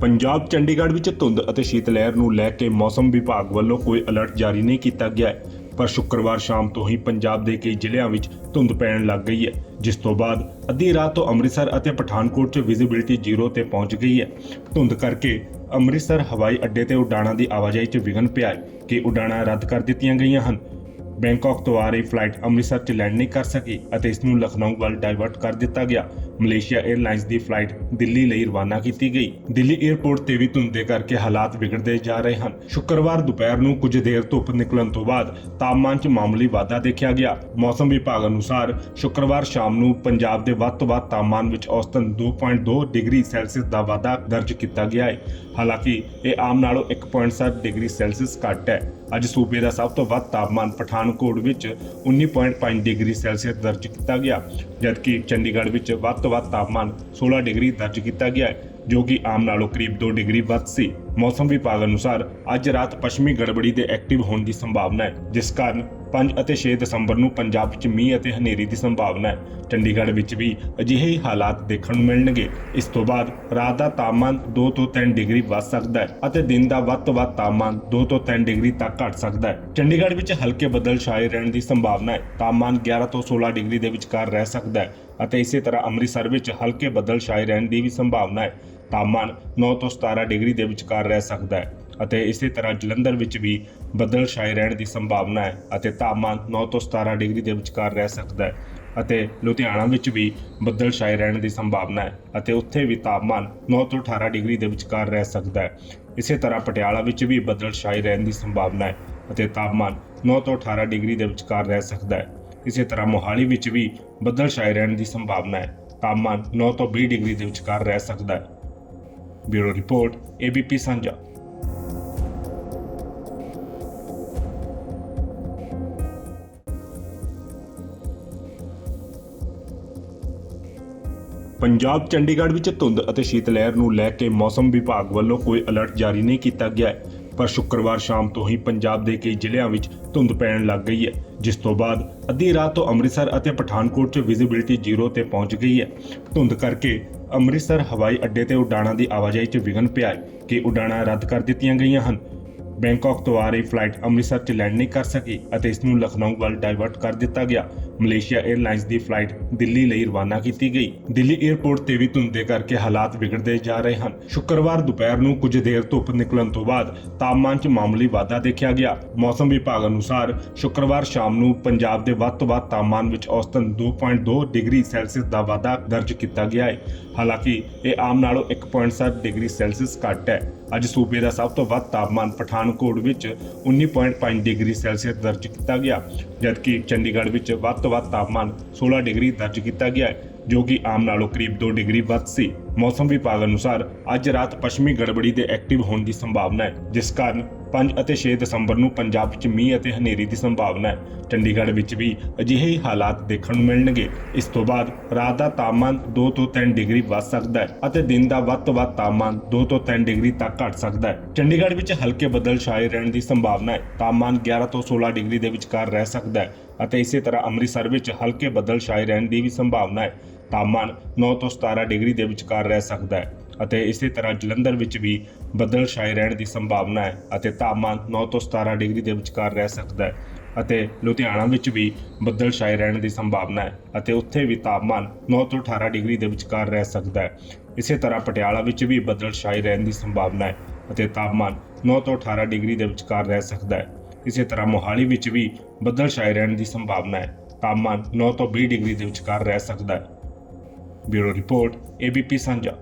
ਪੰਜਾਬ, ਚੰਡੀਗੜ੍ਹ ਵਿੱਚ ਧੁੰਦ ਅਤੇ ਸ਼ੀਤ ਲਹਿਰ ਨੂੰ ਲੈ ਕੇ ਮੌਸਮ ਵਿਭਾਗ ਵੱਲੋਂ ਕੋਈ ਅਲਰਟ ਜਾਰੀ ਨਹੀਂ ਕੀਤਾ ਗਿਆ ਹੈ, ਪਰ ਸ਼ੁੱਕਰਵਾਰ ਸ਼ਾਮ ਤੋਂ ਹੀ ਪੰਜਾਬ ਦੇ ਕਈ ਜ਼ਿਲ੍ਹਿਆਂ ਵਿੱਚ ਧੁੰਦ ਪੈਣ ਲੱਗ ਗਈ ਹੈ, ਜਿਸ ਤੋਂ ਬਾਅਦ ਅੱਧੀ ਰਾਤ ਤੋਂ ਅੰਮ੍ਰਿਤਸਰ ਅਤੇ ਪਠਾਨਕੋਟ 'ਚ ਵਿਜ਼ਿਬਿਲਟੀ ਜ਼ੀਰੋ ਤੇ ਪਹੁੰਚ ਗਈ ਹੈ। ਧੁੰਦ ਕਰਕੇ ਅੰਮ੍ਰਿਤਸਰ, ਹਵਾਈ ਅੱਡੇ ਤੇ ਉਡਾਣਾਂ ਦੀ ਆਵਾਜਾਈ 'ਚ ਵਿਘਨ ਪਿਆ ਹੈ ਕਿ ਉਡਾਣਾਂ ਰੱਦ ਕਰ ਦਿੱਤੀਆਂ ਗਈਆਂ ਹਨ। ਬੈਂਕਾਕ ਤੋਂ ਆ ਰਹੀ ਫਲਾਈਟ ਅੰਮ੍ਰਿਤਸਰ 'ਚ ਲੈਂਡ ਨਹੀਂ ਕਰ ਸਕੀ ਅਤੇ ਇਸ ਨੂੰ ਲਖਨਊ ਵੱਲ ਡਾਇਵਰਟ ਕਰ ਦਿੱਤਾ ਗਿਆ। ਮਲੇਸ਼ੀਆ 에ਅਰਲਾਈਨਸ ਦੀ ਫਲਾਈਟ ਦਿੱਲੀ ਲਈ ਰਵਾਨਾ ਕੀਤੀ ਗਈ। ਦਿੱਲੀ 에ਅਰਪੋਰਟ ਤੇ ਵੀ ਧੁੰਦ ਕਰਕੇ ਹਾਲਾਤ ਵਿਗੜਦੇ ਜਾ ਰਹੇ ਹਨ। ਸ਼ੁੱਕਰਵਾਰ ਦੁਪਹਿਰ ਨੂੰ ਕੁਝ ਦੇਰ ਧੁੱਪ ਨਿਕਲਣ ਤੋਂ ਬਾਅਦ ਤਾਪਮਾਨ 'ਚ ਮਾਮੂਲੀ ਵਾਧਾ ਦੇਖਿਆ ਗਿਆ। ਮੌਸਮ ਵਿਭਾਗ ਅਨੁਸਾਰ ਸ਼ੁੱਕਰਵਾਰ ਸ਼ਾਮ ਨੂੰ ਪੰਜਾਬ ਦੇ ਵੱਧ ਤੋਂ ਵੱਧ ਤਾਪਮਾਨ ਵਿੱਚ ਔਸਤਨ 2.2 ਡਿਗਰੀ ਸੈਲਸੀਅਸ ਦਾ ਵਾਧਾ ਦਰਜ ਕੀਤਾ ਗਿਆ ਹੈ। ਹਾਲਾਂਕਿ ਇਹ ਆਮ ਨਾਲੋਂ 1.7 ਡਿਗਰੀ ਸੈਲਸੀਅਸ ਘੱਟ ਹੈ। ਅੱਜ ਸੂਬੇ ਦਾ ਸਭ ਤੋਂ ਵੱਧ ਤਾਪਮਾਨ ਪਠਾਨਕੋਟ ਵਿੱਚ 19.5 ਡਿਗਰੀ ਸੈਲਸੀਅਸ ਦਰਜ ਕੀਤਾ ਗਿਆ, ਜਦਕਿ ਚੰਡੀਗੜ੍ਹ ਵਿੱਚ ਵੱਧ ਤੋਂ ਵੱਧ ਤਾਪਮਾਨ 16 ਡਿਗਰੀ ਦਰਜ ਕੀਤਾ ਗਿਆ ਹੈ, ਜੋ ਕਿ ਆਮ ਨਾਲੋਂ ਕਰੀਬ 2 ਡਿਗਰੀ ਵੱਧ ਸੀ। ਮੌਸਮ ਵਿਭਾਗ ਅਨੁਸਾਰ ਅੱਜ ਰਾਤ ਪੱਛਮੀ ਗੜਬੜੀ ਦੇ ਐਕਟਿਵ ਹੋਣ ਦੀ ਸੰਭਾਵਨਾ ਹੈ, ਜਿਸ ਕਾਰਨ 5 ਅਤੇ 6 ਦਸੰਬਰ ਨੂੰ ਪੰਜਾਬ ਵਿੱਚ ਮੀਂਹ ਅਤੇ ਹਨੇਰੀ ਦੀ ਸੰਭਾਵਨਾ ਹੈ। ਚੰਡੀਗੜ੍ਹ ਵਿੱਚ ਵੀ ਅਜਿਹੇ ਹੀ ਹਾਲਾਤ ਦੇਖਣ ਨੂੰ ਮਿਲਣਗੇ। ਇਸ ਤੋਂ ਬਾਅਦ ਰਾਤ ਦਾ ਤਾਪਮਾਨ 2 ਤੋਂ 3 ਡਿਗਰੀ ਵੱਧ ਸਕਦਾ ਹੈ ਅਤੇ ਦਿਨ ਦਾ ਵੱਧ ਤੋਂ ਵੱਧ ਤਾਪਮਾਨ 2 ਤੋਂ 3 ਡਿਗਰੀ ਤੱਕ ਘਟ ਸਕਦਾ ਹੈ। ਚੰਡੀਗੜ੍ਹ ਵਿੱਚ ਹਲਕੇ ਬੱਦਲ ਛਾਏ ਰਹਿਣ ਦੀ ਸੰਭਾਵਨਾ ਹੈ। ਤਾਪਮਾਨ 11 ਤੋਂ 16 ਡਿਗਰੀ ਦੇ ਵਿਚਕਾਰ ਰਹਿ ਸਕਦਾ ਹੈ ਅਤੇ ਇਸੇ ਤਰ੍ਹਾਂ ਅੰਮ੍ਰਿਤਸਰ ਵਿੱਚ ਹਲਕੇ ਬੱਦਲ ਛਾਏ ਰਹਿਣ ਦੀ ਵੀ ਸੰਭਾਵਨਾ ਹੈ। ਤਾਪਮਾਨ 9 ਤੋਂ 17 ਡਿਗਰੀ ਦੇ ਵਿਚਕਾਰ ਰਹਿ ਸਕਦਾ ਹੈ ਅਤੇ ਇਸੇ ਤਰ੍ਹਾਂ ਜਲੰਧਰ ਵਿੱਚ ਵੀ ਬੱਦਲ ਛਾਏ ਰਹਿਣ ਦੀ ਸੰਭਾਵਨਾ ਹੈ ਅਤੇ ਤਾਪਮਾਨ 9 ਤੋਂ 17 ਡਿਗਰੀ ਦੇ ਵਿਚਕਾਰ ਰਹਿ ਸਕਦਾ ਹੈ ਅਤੇ ਲੁਧਿਆਣਾ ਵਿੱਚ ਵੀ ਬੱਦਲ ਛਾਏ ਰਹਿਣ ਦੀ ਸੰਭਾਵਨਾ ਹੈ ਅਤੇ ਉੱਥੇ ਵੀ ਤਾਪਮਾਨ 9 ਤੋਂ 18 ਡਿਗਰੀ ਦੇ ਵਿਚਕਾਰ ਰਹਿ ਸਕਦਾ ਹੈ। ਇਸੇ ਤਰ੍ਹਾਂ ਪਟਿਆਲਾ ਵਿੱਚ ਵੀ ਬੱਦਲ ਛਾਏ ਰਹਿਣ ਦੀ ਸੰਭਾਵਨਾ ਹੈ ਅਤੇ ਤਾਪਮਾਨ 9 ਤੋਂ 18 ਡਿਗਰੀ ਦੇ ਵਿਚਕਾਰ ਰਹਿ ਸਕਦਾ ਹੈ। ਇਸੇ ਤਰ੍ਹਾਂ ਮੋਹਾਲੀ ਵਿੱਚ ਵੀ ਬੱਦਲ ਛਾਏ ਰਹਿਣ ਦੀ ਸੰਭਾਵਨਾ ਹੈ। ਤਾਪਮਾਨ 9 ਤੋਂ 20 ਡਿਗਰੀ ਦੇ ਵਿਚਕਾਰ ਰਹਿ ਸਕਦਾ ਹੈ। ਬਿਊਰੋ ਰਿਪੋਰਟ ਏਬੀਪੀ ਸਾਂਝਾ ਪੰਜਾਬ, ਚੰਡੀਗੜ੍ਹ ਵਿੱਚ ਧੁੰਦ ਅਤੇ ਸ਼ੀਤ ਲਹਿਰ ਨੂੰ ਲੈ ਕੇ ਮੌਸਮ ਵਿਭਾਗ ਵੱਲੋਂ ਕੋਈ ਅਲਰਟ ਜਾਰੀ ਨਹੀਂ ਕੀਤਾ ਗਿਆ ਹੈ, ਪਰ ਸ਼ੁੱਕਰਵਾਰ ਸ਼ਾਮ ਤੋਂ ਹੀ ਪੰਜਾਬ ਦੇ ਕਈ ਜ਼ਿਲ੍ਹਿਆਂ ਵਿੱਚ ਧੁੰਦ ਪੈਣ ਲੱਗ ਗਈ ਹੈ, ਜਿਸ ਤੋਂ ਬਾਅਦ ਅੱਧੀ ਰਾਤ ਤੋਂ ਅੰਮ੍ਰਿਤਸਰ ਅਤੇ ਪਠਾਨਕੋਟ 'ਚ ਵਿਜ਼ਿਬਿਲਟੀ ਜ਼ੀਰੋ ਤੇ ਪਹੁੰਚ ਗਈ ਹੈ। ਧੁੰਦ ਕਰਕੇ ਅੰਮ੍ਰਿਤਸਰ ਹਵਾਈ ਅੱਡੇ ਤੇ ਉਡਾਣਾਂ ਦੀ ਆਵਾਜਾਈ 'ਚ ਵਿਘਨ ਪਿਆ ਹੈ ਕਿ ਉਡਾਣਾਂ ਰੱਦ ਕਰ ਦਿੱਤੀਆਂ ਗਈਆਂ ਹਨ। ਬੈਂਕਾਕ ਤੋਂ ਆ ਰਹੀ ਫਲਾਈਟ ਅੰਮ੍ਰਿਤਸਰ 'ਚ ਲੈਂਡ ਨਹੀਂ ਕਰ ਸਕੀ ਅਤੇ ਇਸ ਨੂੰ ਲਖਨਊ ਵੱਲ ਡਾਇਵਰਟ ਕਰ ਦਿੱਤਾ ਗਿਆ। ਮਲੇਸ਼ੀਆ 에ਅਰਲਾਈਨਸ ਦੀ ਫਲਾਈਟ ਦਿੱਲੀ ਲਈ ਰਵਾਨਾ ਕੀਤੀ ਗਈ। ਦਿੱਲੀ 에ਅਰਪੋਰਟ ਤੇ ਵੀ ਧੁੰਦ ਕਰਕੇ ਹਾਲਾਤ ਵਿਗੜਦੇ ਜਾ ਰਹੇ ਹਨ। ਸ਼ੁੱਕਰਵਾਰ ਦੁਪਹਿਰ ਨੂੰ ਕੁਝ ਦੇਰ ਧੁੱਪ ਨਿਕਲਣ ਤੋਂ ਬਾਅਦ ਤਾਪਮਾਨ 'ਚ ਮਾਮੂਲੀ ਵਾਧਾ ਦੇਖਿਆ ਗਿਆ। ਮੌਸਮ ਵਿਭਾਗ ਅਨੁਸਾਰ ਸ਼ੁੱਕਰਵਾਰ ਸ਼ਾਮ ਨੂੰ ਪੰਜਾਬ ਦੇ ਵੱਧ ਤੋਂ ਵੱਧ ਤਾਪਮਾਨ ਵਿੱਚ ਔਸਤਨ 2.2 ਡਿਗਰੀ ਸੈਲਸੀਅਸ ਦਾ ਵਾਧਾ ਦਰਜ ਕੀਤਾ ਗਿਆ ਹੈ। ਹਾਲਾਂਕਿ ਇਹ ਆਮ ਨਾਲੋਂ 1.7 ਡਿਗਰੀ ਸੈਲਸੀਅਸ ਘੱਟ ਹੈ। ਅੱਜ ਸੂਬੇ ਦਾ ਸਭ ਤੋਂ ਵੱਧ ਤਾਪਮਾਨ ਪਠਾਨ ਪਠਾਨਕੋਟ ਵਿੱਚ 19.5 ਡਿਗਰੀ ਸੈਲਸੀਅਸ ਦਰਜ ਕੀਤਾ ਗਿਆ, ਜਦਕਿ ਚੰਡੀਗੜ੍ਹ ਵਿੱਚ ਵੱਧ ਤੋਂ ਵੱਧ ਤਾਪਮਾਨ 16 ਡਿਗਰੀ ਦਰਜ ਕੀਤਾ ਗਿਆ ਹੈ ਜੋ ਕਿ ਆਮ ਨਾਲੋਂ ਕਰੀਬ 2 ਡਿਗਰੀ ਵੱਧ ਸੀ। ਮੌਸਮ ਵਿਭਾਗ ਅਨੁਸਾਰ ਅੱਜ ਰਾਤ ਪੱਛਮੀ ਗੜਬੜੀ ਦੇ ਐਕਟਿਵ ਹੋਣ ਦੀ ਸੰਭਾਵਨਾ ਹੈ, ਜਿਸ ਕਾਰਨ 5 ਅਤੇ 6 ਦਸੰਬਰ ਨੂੰ ਪੰਜਾਬ ਵਿੱਚ ਮੀਂਹ ਅਤੇ ਹਨੇਰੀ ਦੀ ਸੰਭਾਵਨਾ ਹੈ। ਚੰਡੀਗੜ੍ਹ ਵਿੱਚ ਵੀ ਅਜਿਹੇ ਹੀ ਹਾਲਾਤ ਦੇਖਣ ਨੂੰ ਮਿਲਣਗੇ। ਇਸ ਤੋਂ ਬਾਅਦ ਰਾਤ ਦਾ ਤਾਪਮਾਨ 2 ਤੋਂ 3 ਡਿਗਰੀ ਵੱਧ ਸਕਦਾ ਹੈ ਅਤੇ ਦਿਨ ਦਾ ਵੱਧ ਤੋਂ ਵੱਧ ਤਾਪਮਾਨ 2 ਤੋਂ 3 ਡਿਗਰੀ ਤੱਕ ਘਟ ਸਕਦਾ ਹੈ। ਚੰਡੀਗੜ੍ਹ ਵਿੱਚ ਹਲਕੇ ਬੱਦਲ ਛਾਏ ਰਹਿਣ ਦੀ ਸੰਭਾਵਨਾ ਹੈ। ਤਾਪਮਾਨ 11 ਤੋਂ 16 ਡਿਗਰੀ ਦੇ ਵਿਚਕਾਰ ਰਹਿ ਸਕਦਾ ਹੈ ਅਤੇ ਇਸੇ ਤਰ੍ਹਾਂ ਅੰਮ੍ਰਿਤਸਰ ਵਿੱਚ ਹਲਕੇ ਬੱਦਲ ਛਾਏ ਰਹਿਣ ਦੀ ਵੀ ਸੰਭਾਵਨਾ ਹੈ। ਤਾਪਮਾਨ 9 ਤੋਂ 17 ਡਿਗਰੀ ਦੇ ਵਿਚਕਾਰ ਰਹਿ ਸਕਦਾ ਹੈ। ਅਤੇ ਇਸੇ ਤਰ੍ਹਾਂ ਜਲੰਧਰ ਵਿੱਚ ਵੀ ਬੱਦਲ ਛਾਏ ਰਹਿਣ ਦੀ ਸੰਭਾਵਨਾ ਹੈ ਅਤੇ ਤਾਪਮਾਨ 9 ਤੋਂ 17 ਡਿਗਰੀ ਦੇ ਵਿਚਕਾਰ ਰਹਿ ਸਕਦਾ ਹੈ ਅਤੇ ਲੁਧਿਆਣਾ ਵਿੱਚ ਵੀ ਬੱਦਲ ਛਾਏ ਰਹਿਣ ਦੀ ਸੰਭਾਵਨਾ ਹੈ ਅਤੇ ਉੱਥੇ ਵੀ ਤਾਪਮਾਨ 9 ਤੋਂ 18 ਡਿਗਰੀ ਦੇ ਵਿਚਕਾਰ ਰਹਿ ਸਕਦਾ ਹੈ। ਇਸੇ ਤਰ੍ਹਾਂ ਪਟਿਆਲਾ ਵਿੱਚ ਵੀ ਬੱਦਲ ਛਾਏ ਰਹਿਣ ਦੀ ਸੰਭਾਵਨਾ ਹੈ ਅਤੇ ਤਾਪਮਾਨ 9 ਤੋਂ 18 ਡਿਗਰੀ ਦੇ ਵਿਚਕਾਰ ਰਹਿ ਸਕਦਾ ਹੈ। ਇਸੇ ਤਰ੍ਹਾਂ ਮੋਹਾਲੀ ਵਿੱਚ ਵੀ ਬੱਦਲ ਛਾਏ ਰਹਿਣ ਦੀ ਸੰਭਾਵਨਾ ਹੈ। ਤਾਪਮਾਨ 9 ਤੋਂ 20 ਡਿਗਰੀ ਦੇ ਵਿਚਕਾਰ ਰਹਿ ਸਕਦਾ ਹੈ। ਬਿਊਰੋ ਰਿਪੋਰਟ ਏਬੀਪੀ ਸਾਂਝਾ